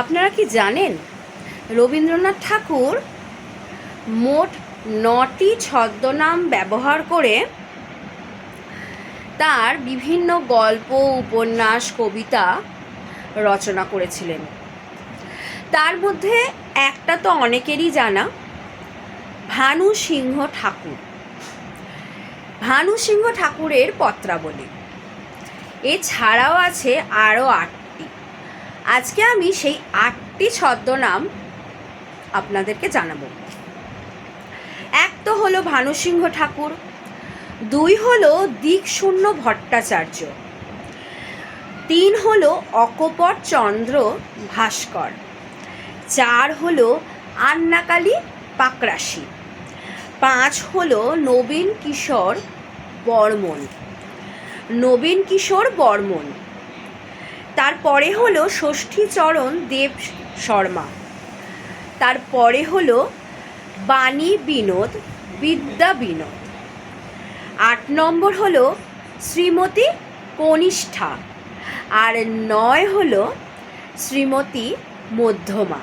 আপনারা কি জানেন? রবীন্দ্রনাথ ঠাকুর মোট নটি ছদ্মনাম ব্যবহার করে তার বিভিন্ন গল্প, উপন্যাস, কবিতা রচনা করেছিলেন। তার মধ্যে একটা তো অনেকেরই জানা, ভানু সিংহ ঠাকুর। ভানু সিংহ ঠাকুরের পত্রাবলী। এছাড়াও আছে আরও আটটি। আজকে আমি সেই আটটি ছদ্মনাম আপনাদেরকে জানাব। এক তো হলো ভানুসিংহ ঠাকুর, দুই হলো দিকশূন্য ভট্টাচার্য, তিন হলো অকপট চন্দ্র ভাস্কর, চার হলো আন্নাকালী পাকরাশি, পাঁচ হলো নবীন কিশোর বর্মন নবীন কিশোর বর্মন তারপরে হলো ষষ্ঠীচরণ দেব শর্মা। তারপরে হলো বাণী বিনোদ, বিদ্যা বিনোদ। আট নম্বর হলো শ্রীমতী কনিষ্ঠা। আর নয় হলো শ্রীমতী মধ্যমা।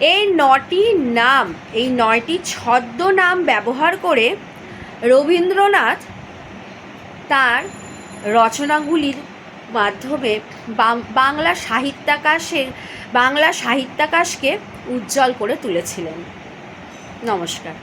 এই নটি নাম, এই নয়টি ছদ্ম নাম ব্যবহার করে রবীন্দ্রনাথ তার রচনাগুলির মাধ্যমে বাংলা সাহিত্যাকাশের বাংলা সাহিত্যাকাশকে উজ্জ্বল করে তুলেছিলেন। নমস্কার।